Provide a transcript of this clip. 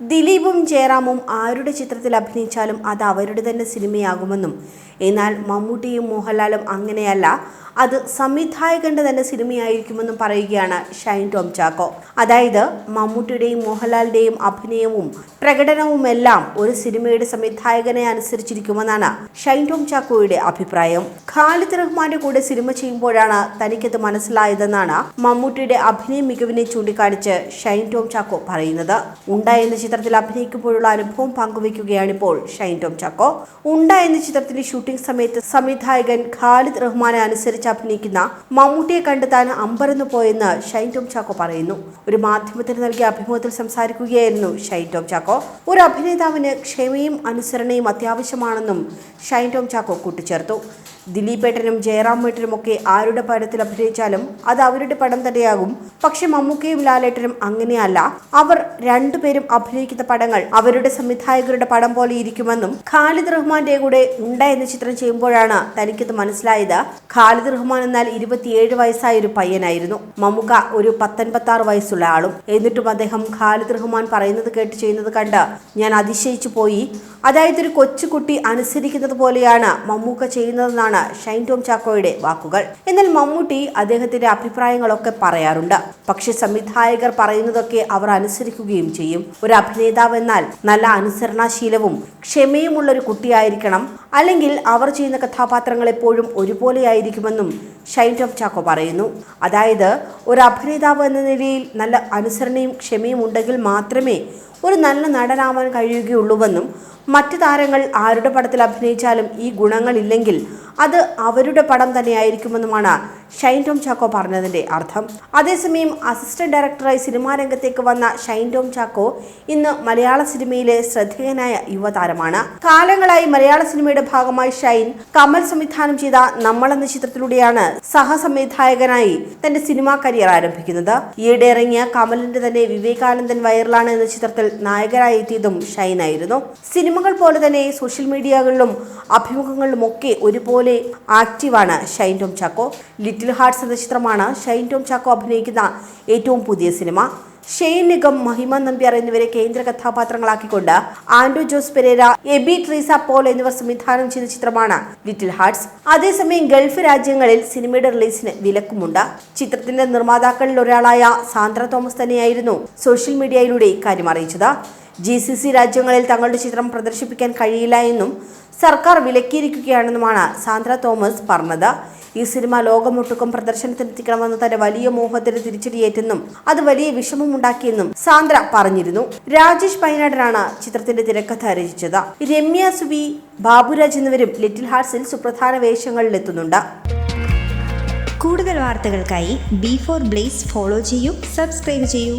ദിലീപും ജയറാമും ആരുടെ ചിത്രത്തിൽ അഭിനയിച്ചാലും അത് അവരുടെ തന്നെ സിനിമയാകുമെന്നും. എന്നാൽ മമ്മൂട്ടിയും മോഹൻലാലും അങ്ങനെയല്ല അത് സംവിധായകന്റെ തന്നെ സിനിമയായിരിക്കുമെന്നും പറയുകയാണ് ഷൈൻ ടോം ചാക്കോ. അതായത് മമ്മൂട്ടിയുടെയും മോഹൻലാലിന്റെയും അഭിനയവും പ്രകടനവും എല്ലാം ഒരു സിനിമയുടെ സംവിധായകനെ അനുസരിച്ചിരിക്കുമെന്നാണ് ഷൈൻ ടോം ചാക്കോയുടെ അഭിപ്രായം. ഖാലിദ് റഹ്മാന്റെ കൂടെ സിനിമ ചെയ്യുമ്പോഴാണ് തനിക്കത് മനസ്സിലായതെന്നാണ് മമ്മൂട്ടിയുടെ അഭിനയ മികവിനെ ചൂണ്ടിക്കാണിച്ച് ഷൈൻ ടോം ചാക്കോ പറയുന്നത്. ഉണ്ട എന്ന ചിത്രത്തിൽ അഭിനയിക്കുമ്പോഴുള്ള അനുഭവം പങ്കുവയ്ക്കുകയാണ് ഇപ്പോൾ ഷൈൻ ടോം ചാക്കോ. ഉണ്ട എന്ന ചിത്രത്തിന്റെ ഷൂട്ടിംഗ് സമയത്ത് സംവിധായകൻ ഖാലിദ് റഹ്മാനെ അനുസരിച്ച് അഭിനയിക്കുന്ന മമ്മൂട്ടിയെ കണ്ട് താൻ അമ്പരന്നു പോയെന്ന് ഷൈൻ ടോം ചാക്കോ പറയുന്നു. ഒരു മാധ്യമത്തിന് നൽകിയ അഭിമുഖത്തിൽ സംസാരിക്കുകയായിരുന്നു ഷൈൻ ടോം ചാക്കോ. ഒരു അഭിനേതാവിന് ക്ഷമയും അനുസരണയും അത്യാവശ്യമാണെന്നും ഷൈൻ ടോം ചാക്കോ കൂട്ടിച്ചേർത്തു. ദിലീപേട്ടനും ജയറാമേട്ടനും ഒക്കെ ആരുടെ പടത്തിൽ അഭിനയിച്ചാലും അത് അവരുടെ പടം തന്നെയാകും. പക്ഷെ മമ്മൂക്കയും ലാലേട്ടനും അങ്ങനെയല്ല. അവർ രണ്ടുപേരും അഭിനയിക്കുന്ന പടങ്ങൾ അവരുടെ സംവിധായകരുടെ പടം പോലെ ഇരിക്കുമെന്നും ഖാലിദ് റഹ്മാന്റെ കൂടെ ഉണ്ട എന്ന ചിത്രം ചെയ്യുമ്പോഴാണ് തനിക്കത് മനസ്സിലായത്. ഖാലിദ് റഹ്മാൻ എന്നാൽ ഇരുപത്തിയേഴ് വയസ്സായ ഒരു പയ്യനായിരുന്നു. മമ്മൂക്ക ഒരു പത്തൊൻപത്താറ് വയസ്സുള്ള ആളും. എന്നിട്ടും അദ്ദേഹം ഖാലിദ് റഹ്മാൻ പറയുന്നത് കേട്ട് ചെയ്യുന്നത് കണ്ട് ഞാൻ അതിശയിച്ചു പോയി. അതായത് ഒരു കൊച്ചുകുട്ടി അനുസരിക്കുന്നത് പോലെയാണ് മമ്മൂക്ക ചെയ്യുന്നതെന്നാണ് ഷൈൻ ടോം ചാക്കോയുടെ വാക്കുകൾ. എന്നാൽ മമ്മൂട്ടി അദ്ദേഹത്തിന്റെ അഭിപ്രായങ്ങളൊക്കെ പറയാറുണ്ട്. പക്ഷെ സംവിധായകർ പറയുന്നതൊക്കെ അവർ അനുസരിക്കുകയും ചെയ്യും. ഒരു അഭിനേതാവ് എന്നാൽ നല്ല അനുസരണാശീലവും ക്ഷമയുമുള്ള ഒരു കുട്ടിയായിരിക്കണം. അല്ലെങ്കിൽ അവർ ചെയ്യുന്ന കഥാപാത്രങ്ങൾ എപ്പോഴും ഒരുപോലെയായിരിക്കുമെന്നും ഷൈൻ ടോം ചാക്കോ പറയുന്നു. അതായത് ഒരു അഭിനേതാവ് എന്ന നിലയിൽ നല്ല അനുസരണയും ക്ഷമയും ഉണ്ടെങ്കിൽ മാത്രമേ ഒരു നല്ല നടനാവാൻ കഴിയുകയുള്ളൂവെന്നും മറ്റു താരങ്ങൾ ആരുടെ പടത്തിൽ അഭിനയിച്ചാലും ഈ ഗുണങ്ങളില്ലെങ്കിൽ അത് അവരുടെ പടം തന്നെയായിരിക്കുമെന്നുമാണ് ഷൈൻ ടോം ചാക്കോ പറഞ്ഞതിന്റെ അർത്ഥം. അതേസമയം അസിസ്റ്റന്റ് ഡയറക്ടറായി സിനിമാ രംഗത്തേക്ക് വന്ന ഷൈൻ ടോം ചാക്കോ ഇന്ന് മലയാള സിനിമയിലെ ശ്രദ്ധേയനായ യുവതാരമാണ്. കാലങ്ങളായി മലയാള സിനിമയുടെ ഭാഗമായി ഷൈൻ കമൽ സംവിധാനം ചെയ്ത നമ്മൾ എന്ന ചിത്രത്തിലൂടെയാണ് സഹസംവിധായകനായി തന്റെ സിനിമാ കരിയർ ആരംഭിക്കുന്നത്. ഈയിടെ ഇറങ്ങിയ കമലിന്റെ തന്നെ വിവേകാനന്ദൻ വൈറലാണ് എന്ന ചിത്രത്തിൽ നായകനായി എത്തിയതും ഷൈൻ ആയിരുന്നു സിനിമകൾ പോലെ തന്നെ സോഷ്യൽ മീഡിയകളിലും അഭിമുഖങ്ങളിലും ഒക്കെ ഒരുപോലെ ആക്റ്റീവാണ് ഷൈൻ ടോം ചാക്കോ. ലിറ്റിൽ ഹാർട്ട്സ് എന്ന ചിത്രമാണ് ഷൈൻ ടോം ചാക്കോ അഭിനയിക്കുന്ന ഏറ്റവും പുതിയ സിനിമ. ഷെയ്ൻ നിഗം മഹിമ നമ്പ്യാർ എന്നിവരെ കേന്ദ്ര കഥാപാത്രങ്ങളാക്കിക്കൊണ്ട് ആൻഡ്രോ ജോസ് പെരേര എബി ട്രീസ പോൾ എന്നിവർ സംവിധാനം ചെയ്ത ചിത്രമാണ് ലിറ്റിൽ ഹാർട്സ്. അതേസമയം ഗൾഫ് രാജ്യങ്ങളിൽ സിനിമയുടെ റിലീസിന് വിലക്കുമുണ്ട്. ചിത്രത്തിന്റെ നിർമ്മാതാക്കളിൽ ഒരാളായ സാന്ദ്ര തോമസ് തന്നെയായിരുന്നു സോഷ്യൽ മീഡിയയിലൂടെ ഇക്കാര്യം അറിയിച്ചത്. ജി സി സി രാജ്യങ്ങളിൽ തങ്ങളുടെ ചിത്രം പ്രദർശിപ്പിക്കാൻ കഴിയില്ല എന്നും സർക്കാർ വിലക്കിയിരിക്കുകയാണെന്നുമാണ് സാന്ദ്ര തോമസ് പറഞ്ഞത്. ഈ സിനിമ ലോകമൊട്ടുക്കും പ്രദർശനത്തിനെത്തിക്കണമെന്ന് തന്റെ വലിയ മോഹത്തിന് തിരിച്ചടിയേറ്റെന്നും അത് വലിയ വിഷമം ഉണ്ടാക്കിയെന്നും സാന്ദ്ര പറഞ്ഞിരുന്നു. രാജേഷ് പൈനാടനാണ് ചിത്രത്തിന്റെ തിരക്കഥ രചിച്ചത്. രമ്യ സുബി ബാബുരാജ് എന്നിവരും ലിറ്റിൽ ഹാർട്സിൽ സുപ്രധാന വേഷങ്ങളിലെത്തുന്നുണ്ട്. കൂടുതൽ വാർത്തകൾക്കായി ബി ഫോർ ബ്ലേസ് ഫോളോ ചെയ്യൂ സബ്സ്ക്രൈബ് ചെയ്യൂ.